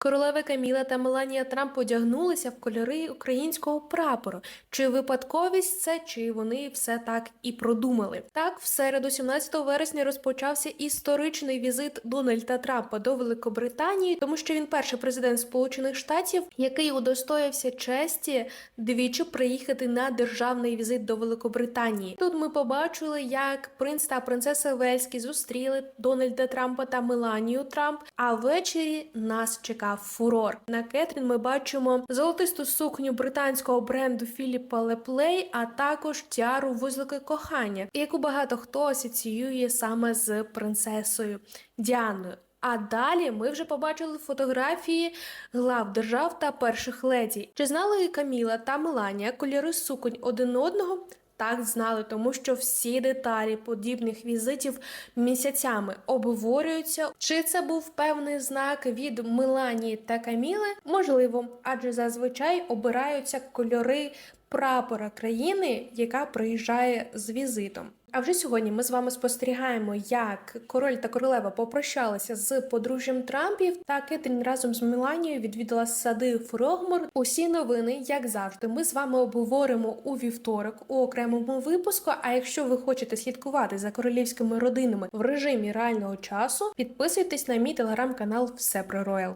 Королева Каміла та Меланія Трамп одягнулися в кольори українського прапору. Чи випадковість це, чи вони все так і продумали? Так, в середу, 17 вересня, розпочався історичний візит Дональда Трампа до Великобританії, тому що він перший президент Сполучених Штатів, який удостоївся честі двічі приїхати на державний візит до Великобританії. Тут ми побачили, як принц та принцеса Вельські зустріли Дональда Трампа та Меланію Трамп. А ввечері нас чекав фурор. На Кетрін ми бачимо золотисту сукню британського бренду Філіпа Леплей, а також тіару вузлики кохання, яку багато хто асоціює саме з принцесою Діаною. А далі ми вже побачили фотографії глав держав та перших леді. Чи знали Каміла та Меланія кольори суконь один одного? Так знали, тому що всі деталі подібних візитів місяцями обговорюються. Чи це був певний знак від Меланії та Каміли? Можливо, адже зазвичай обираються кольори прапора країни, яка приїжджає з візитом. А вже сьогодні ми з вами спостерігаємо, як король та королева попрощалися з подружжям Трампів, та Кетрін разом з Меланією відвідала сади Фрогмор. Усі новини, як завжди, ми з вами обговоримо у вівторок у окремому випуску. А якщо ви хочете слідкувати за королівськими родинами в режимі реального часу, підписуйтесь на мій телеграм-канал Все про Роял.